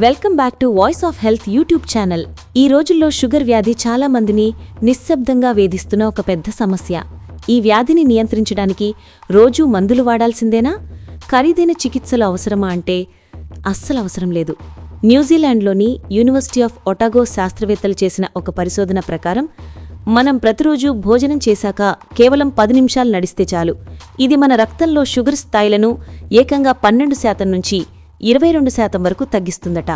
Welcome back to voice of health YouTube channel. ఈ రోజుల్లో sugar వ్యాధి చాలా మందిని నిశ్శబ్దంగా వేధిస్తున్న ఒక పెద్ద సమస్య. ఈ వ్యాధిని నియంత్రించడానికి రోజూ మందులు వాడాల్సిందేనా? ఖరీదైన చికిత్సలు అవసరమా అంటే అస్సలు అవసరం లేదు. న్యూజిలాండ్లోని యూనివర్సిటీ ఆఫ్ ఒటాగో శాస్త్రవేత్తలు చేసిన ఒక పరిశోధన ప్రకారం మనం ప్రతిరోజు భోజనం చేశాక కేవలం పది నిమిషాలు నడిస్తే చాలు. ఇది మన రక్తంలో షుగర్ స్థాయిలను ఏకంగా పన్నెండు శాతం నుంచి ఇరవై రెండు శాతం వరకు తగ్గిస్తుందట.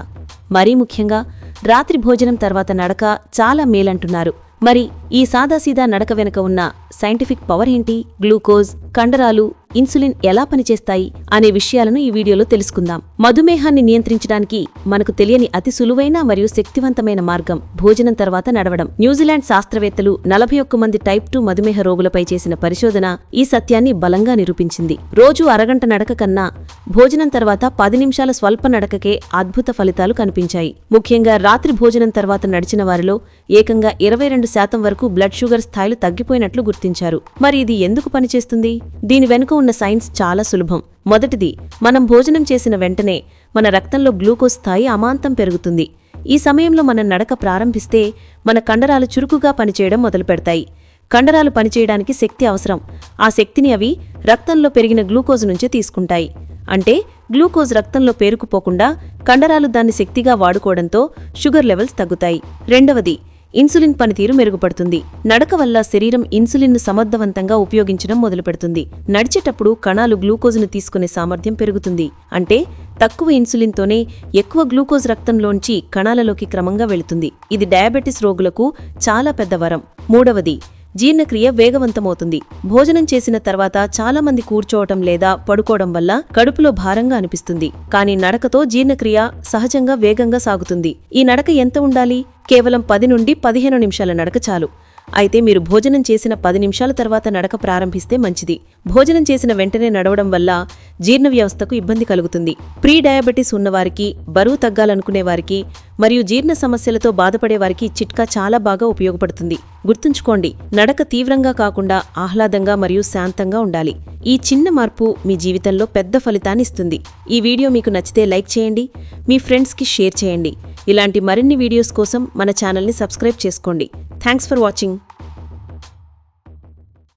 మరీ ముఖ్యంగా రాత్రి భోజనం తర్వాత నడక చాలా మేలంటున్నారు. మరి ఈ సాదాసీదా నడక వెనుక ఉన్న సైంటిఫిక్ పవర్ ఏంటి? గ్లూకోజ్ కండరాలు ఇన్సులిన్ ఎలా పనిచేస్తాయి అనే విషయాలను ఈ వీడియోలో తెలుసుకుందాం. మధుమేహాన్ని నియంత్రించడానికి మనకు తెలియని అతి సులువైన మరియు శక్తివంతమైన మార్గం భోజనం తర్వాత నడవడం. న్యూజిలాండ్ శాస్త్రవేత్తలు నలభై ఒక్క మంది టైప్ టూ మధుమేహ రోగులపై చేసిన పరిశోధన ఈ సత్యాన్ని బలంగా నిరూపించింది. రోజు అరగంట నడక కన్నా భోజనం తర్వాత పది నిమిషాల స్వల్ప నడకకే అద్భుత ఫలితాలు కనిపించాయి. ముఖ్యంగా రాత్రి భోజనం తర్వాత నడిచిన వారిలో ఏకంగా ఇరవై రెండు శాతం వరకు బ్లడ్ షుగర్ స్థాయిలు తగ్గిపోయినట్లు గుర్తించారు. మరి ఇది ఎందుకు పనిచేస్తుంది? దీని వెనుక ఉన్న సైన్స్ చాలా సులభం. మొదటిది మనం భోజనం చేసిన వెంటనే మన రక్తంలో గ్లూకోజ్ స్థాయి అమాంతం పెరుగుతుంది. ఈ సమయంలో మనం నడక ప్రారంభిస్తే మన కండరాలు చురుకుగా పనిచేయడం మొదలుపెడతాయి. కండరాలు పనిచేయడానికి శక్తి అవసరం. ఆ శక్తిని అవి రక్తంలో పెరిగిన గ్లూకోజ్ నుంచే తీసుకుంటాయి. అంటే గ్లూకోజ్ రక్తంలో పేరుకుపోకుండా కండరాలు దాన్ని శక్తిగా వాడుకోవడంతో షుగర్ లెవెల్స్ తగ్గుతాయి. రెండవది ఇన్సులిన్ పనితీరు మెరుగుపడుతుంది. నడక వల్ల శరీరం ఇన్సులిన్ను సమర్థవంతంగా ఉపయోగించడం మొదలుపెడుతుంది. నడిచేటప్పుడు కణాలు గ్లూకోజ్ను తీసుకునే సామర్థ్యం పెరుగుతుంది. అంటే తక్కువ ఇన్సులిన్తోనే ఎక్కువ గ్లూకోజ్ రక్తంలోంచి కణాలలోకి క్రమంగా వెళుతుంది. ఇది డయాబెటిస్ రోగులకు చాలా పెద్ద వరం. మూడవది జీర్ణక్రియ వేగవంతమవుతుంది. భోజనం చేసిన తర్వాత చాలా మంది కూర్చోవటం లేదా పడుకోవడం వల్ల కడుపులో భారంగా అనిపిస్తుంది. కానీ నడకతో జీర్ణక్రియ సహజంగా వేగంగా సాగుతుంది. ఈ నడక ఎంత ఉండాలి? కేవలం పది నుండి పదిహేను నిమిషాల నడక చాలు. అయితే మీరు భోజనం చేసిన పది నిమిషాల తర్వాత నడక ప్రారంభిస్తే మంచిది. భోజనం చేసిన వెంటనే నడవడం వల్ల జీర్ణ వ్యవస్థకు ఇబ్బంది కలుగుతుంది. ప్రీ డయాబెటిస్ ఉన్నవారికి బరువు తగ్గాలనుకునే వారికి మరియు జీర్ణ సమస్యలతో బాధపడే వారికి చిట్కా చాలా బాగా ఉపయోగపడుతుంది. గుర్తుంచుకోండి నడక తీవ్రంగా కాకుండా ఆహ్లాదంగా మరియు శాంతంగా ఉండాలి. ఈ చిన్న మార్పు మీ జీవితంలో పెద్ద ఫలితాన్ని ఇస్తుంది. ఈ వీడియో మీకు నచ్చితే లైక్ చేయండి మీ ఫ్రెండ్స్కి షేర్ చేయండి. ఇలాంటి మరిన్ని వీడియోస్ కోసం మన ఛానల్ని సబ్స్క్రైబ్ చేసుకోండి. Thanks for watching.